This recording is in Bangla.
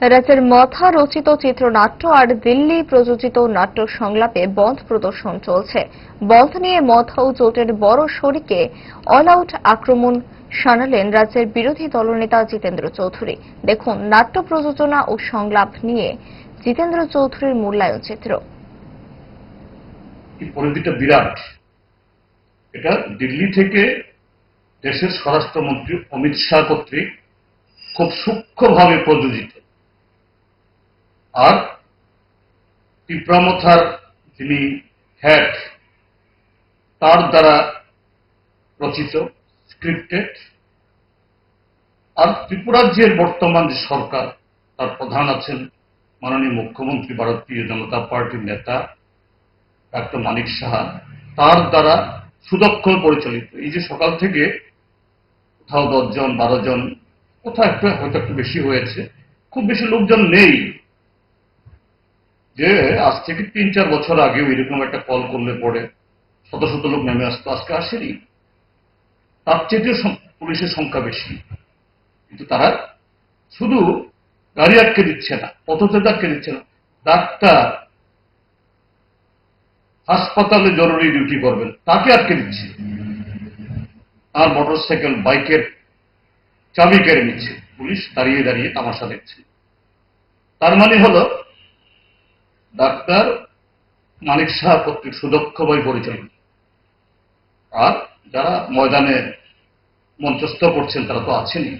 রাজ্যের মথা রচিত চিত্রনাট্য আর দিল্লি প্রযোজিত নাট্য সংলাপে বন্ধ প্রদর্শন চলছে। বন্ধ নিয়ে মথা ও জোটের বড় শরিকে অল আউট আক্রমণ শানালেন রাজ্যের বিরোধী দলনেতা জিতেন্দ্র চৌধুরী। দেখুন, নাট্য প্রযোজনা ও সংলাপ নিয়ে জিতেন্দ্র চৌধুরীর মূল্যায়ন চিত্র। বিরাট। এটা দিল্লি থেকে দেশের স্বরাষ্ট্রমন্ত্রী অমিত শাহ কর্তৃক খুব সূক্ষ্মভাবে প্রযোজিত। আর টিপ্রামথার যিনি হ্যাট তার দ্বারা রচিত স্ক্রিপ্টেড আর ত্রিপুরাজ্যের বর্তমান যে সরকার, তার প্রধান আছেন মাননীয় মুখ্যমন্ত্রী ভারতীয় জনতা পার্টির নেতা ডাক্তার মানিক সাহা। তার দ্বারা সুদক্ষ পরিচালিত। এই যে সকাল থেকে কোথাও দশজন, বারো জন, কোথাও একটু, হয়তো একটু বেশি হয়েছে, খুব বেশি লোকজন নেই। যে আজ থেকে তিন চার বছর আগেও এরকম একটা কল করলে পরে শত শত লোক নেমে আসতো, আজকে আসেনি। তার চেয়ে পুলিশের সংখ্যা বেশি। কিন্তু তারা শুধু গাড়ি আটকে দিচ্ছে না পথচারী আটকে দিচ্ছে না। ডাক্তার হাসপাতালে জরুরি ডিউটি করবেন, তাকে আটকে দিচ্ছে। আর মোটরসাইকেল বাইকের চাবি কেড়ে নিচ্ছে। পুলিশ দাঁড়িয়ে দাঁড়িয়ে তামাশা দেখছে। তার মানে হলো ডাক্তার মানিক শাহ কর্তৃক বই পরিচালিত। আর যারা ময়দানে মঞ্চস্থ করছেন তারা তো আছেনই।